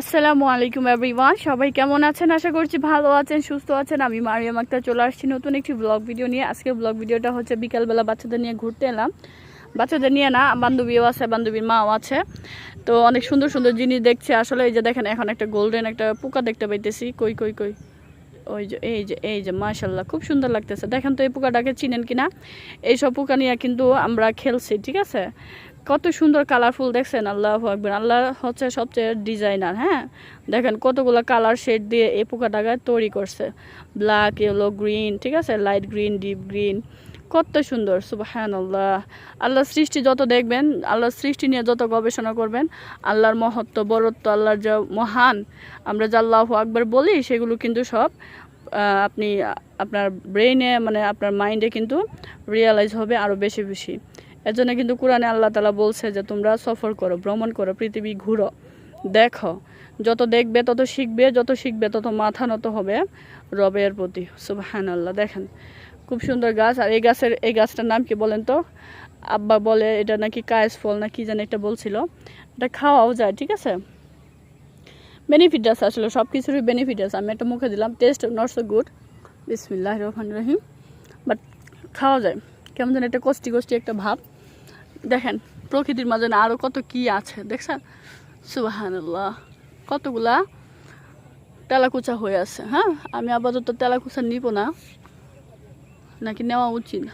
আসসালামু আলাইকুম এভরিওয়ান সবাই কেমন আছেন? আশা করছি ভালো আছেন, সুস্থ আছেন। আমি মারিয়াম আক্তার চলে আসছি নতুন একটি ব্লগ ভিডিও নিয়ে। আজকে ব্লগ ভিডিওটা হচ্ছে বিকালবেলা বাচ্চাদের নিয়ে ঘুরতে এলাম। বাচ্চাদের নিয়ে না বান্ধবীও আছে, বান্ধবীর মাও আছে। তো অনেক সুন্দর সুন্দর জিনিস দেখছে। আসলে এই যে দেখেন, এখন একটা গোল্ডেন একটা পোকা দেখতে পাইতেছি। কই কই কই? ওই যে, এই যে এই যে মাশাল্লাহ খুব সুন্দর লাগতেছে। দেখেন তো এই পোকাটাকে চিনেন কিনা? এইসব পোকা নিয়ে কিন্তু আমরা খেলছি, ঠিক আছে? কত সুন্দর কালারফুল দেখছেন, আল্লাহ আকবর। আল্লাহ হচ্ছে সবচেয়ে ডিজাইনার হ্যাঁ? দেখেন কতগুলো কালার শেড দিয়ে এই পোকাটাকে তৈরি করছে। ব্ল্যাক ইয়েলো গ্রিন ঠিক আছে? লাইট গ্রিন ডিপ গ্রিন কত সুন্দর সুবাহান আল্লাহ আল্লাহর সৃষ্টি যত দেখবেন, আল্লাহর সৃষ্টি নিয়ে যত গবেষণা করবেন, আল্লাহর মহত্ব, বরত্ব, আল্লাহর যা মহান, আমরা যা আল্লাহ আকবর বলি, সেগুলো কিন্তু সব আপনি আপনার ব্রেইনে মানে আপনার মাইন্ডে কিন্তু রিয়েলাইজ হবে আরও বেশি বেশি। এর জন্য কিন্তু কোরআনে আল্লাহ তালা বলছে যে, তোমরা সফর করো, ভ্রমণ করো, পৃথিবী ঘুরো, দেখো, যত দেখবে তত শিখবে, যত শিখবে তত মাথা নত হবে রবের প্রতি। সুবহান আল্লাহ দেখেন, খুব সুন্দর গাছ। আর এই গাছের, এই গাছটার নাম কি বলেন তো? আব্বা বলে, এটা নাকি কায়েস ফল না কি জানি এটা বলছিল। এটা খাওয়াও যায়, ঠিক আছে? বেনিফিট আছে আসলে সব কিছুরই বেনিফিট আছে। আমি একটা মুখে দিলাম টেস্ট নট সো গুড বিসমিল্লাহ রহমান রহিম। বাট খাওয়া যায়। কেমন যেন একটা কষ্টি কষ্টি একটা ভাব। দেখেন, প্রকৃতির মাঝে আরও কত কি আছে, দেখছেন? সুবাহান্লাহ কতগুলা তেলাকুচা হয়ে আছে হ্যাঁ? আমি আপাতত তেলাকুচা নিব না, নাকি নেওয়া উচিত?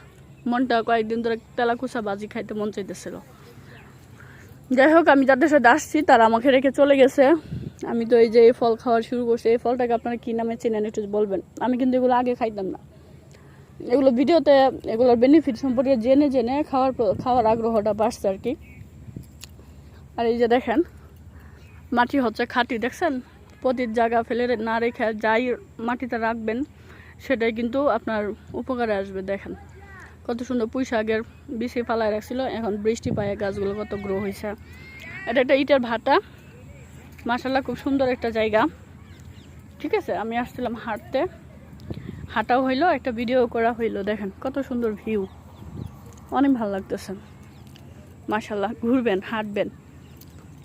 মনটা কয়েকদিন ধরে তেলাকুচা বাজি খাইতে মন চাইতেছিল। যাই হোক, আমি যাদের সাথে আসছি, তারা আমাকে রেখে চলে গেছে। আমি তো এই যে এই ফল খাওয়া শুরু করছি, এই ফলটাকে আপনারা কী নামে চেনেন একটু বলবেন? আমি কিন্তু এগুলো আগে খাইতাম না। এগুলো ভিডিওতে এগুলোর বেনিফিট সম্পর্কে জেনে জেনে খাওয়ার খাওয়ার আগ্রহটা বাড়ছে আর কি। আর এই যে দেখেন, মাটি হচ্ছে খাঁটি, দেখছেন? প্রতির জায়গা ফেলে না রেখে যাই মাটিতে রাখবেন, সেটাই কিন্তু আপনার উপকারে আসবে, দেখেন। কত সুন্দর পুঁই শাকের বিছে ফালায় রাখছিল, এখন বৃষ্টি পায় গাছগুলো কত গ্রো হয়েছে এটা একটা ইটের ভাটা মাসাল্লাহ খুব সুন্দর একটা জায়গা। ঠিক আছে, আমি আসছিলাম হাঁটতে। হাঁটাও হইল, একটা ভিডিও করা হইল, দেখেন কত সুন্দর ভিউ অনেক ভালো লাগতেছে। মাসাল্লাহ ঘুরবেন, হাঁটবেন।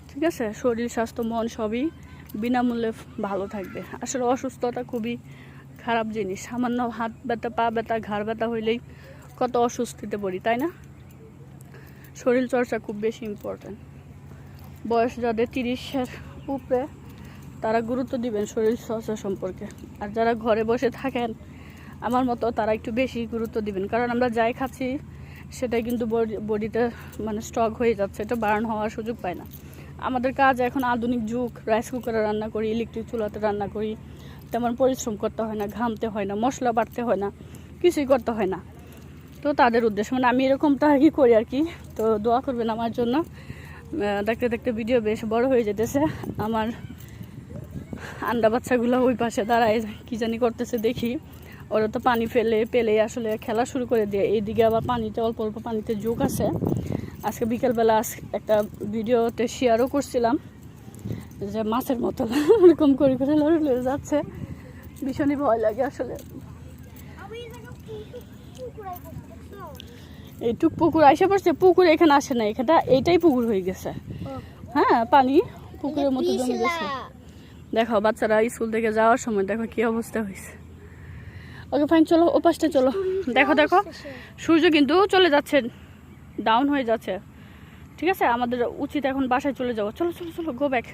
ঠিক আছে? শরীর, স্বাস্থ্য, মন সবই বিনামূল্যে ভালো থাকবে। আসলে অসুস্থতা খুবই খারাপ জিনিস। সামান্য হাত ব্যথা, পা ব্যথা, ঘাড় ব্যথা হইলেই কত অস্বস্তিতে পড়ি, তাই না? শরীর চর্চা খুব বেশি ইম্পর্ট্যান্ট বয়স যাদের তিরিশের উপরে, তারা গুরুত্ব দিবেন শরীর চর্চা সম্পর্কে। আর যারা ঘরে বসে থাকেন আমার মতো তারা একটু বেশি গুরুত্ব দিবেন। কারণ আমরা যাই খাচ্ছি, সেটাই কিন্তু বডিতে মানে স্টক হয়ে যাচ্ছে, এটা বার্ন হওয়ার সুযোগ পায় না। আমাদের কাজ এখন আধুনিক যুগ, রাইস কুকারে রান্না করি, ইলেকট্রিক চুলাতে রান্না করি, তেমন পরিশ্রম করতে হয় না, ঘামতে হয় না, মশলা বাটতে হয় না, কিছুই করতে হয় না। তো তাদের উদ্দেশ্য মানে আমি এরকমটা আর কি করি আর কি। তো দোয়া করবেন আমার জন্য। দেখতে দেখতে ভিডিও বেশ বড় হয়ে যেতেছে। আমার আন্ডা বাচ্চাগুলো ওই পাশে দাঁড়ায়, কি জানি করতেছে দেখি। ওরা তো পানি ফেলে পেলে আসলে খেলা শুরু করে দিয়ে। এইদিকে আবার পানিতে, অল্প অল্প পানিতে যোগ আছে। আজকে বিকেলবেলা একটা ভিডিওতে শেয়ারও করছিলাম যে মাছের মতো ওরকম করে করে লড়ে যাচ্ছে। ভীষণই ভয় লাগে আসলে। এই টুক পুকুর আইসা পড়ছে, পুকুর এখানে আসে না এখানটা এইটাই পুকুর হয়ে গেছে। হ্যাঁ পানি পুকুরের মতো জমে গেছে। দেখো, বাচ্চারা স্কুল থেকে যাওয়ার সময় দেখো কি অবস্থা হয়েছে। ওকে ফাইন চলো, ও পাশটা চলো। দেখো দেখো, সূর্য কিন্তু চলে যাচ্ছে ডাউন হয়ে যাচ্ছে। ঠিক আছে? আমাদের উচিত এখন বাসায় চলে যাব চলো চলো চলো গো ব্যাক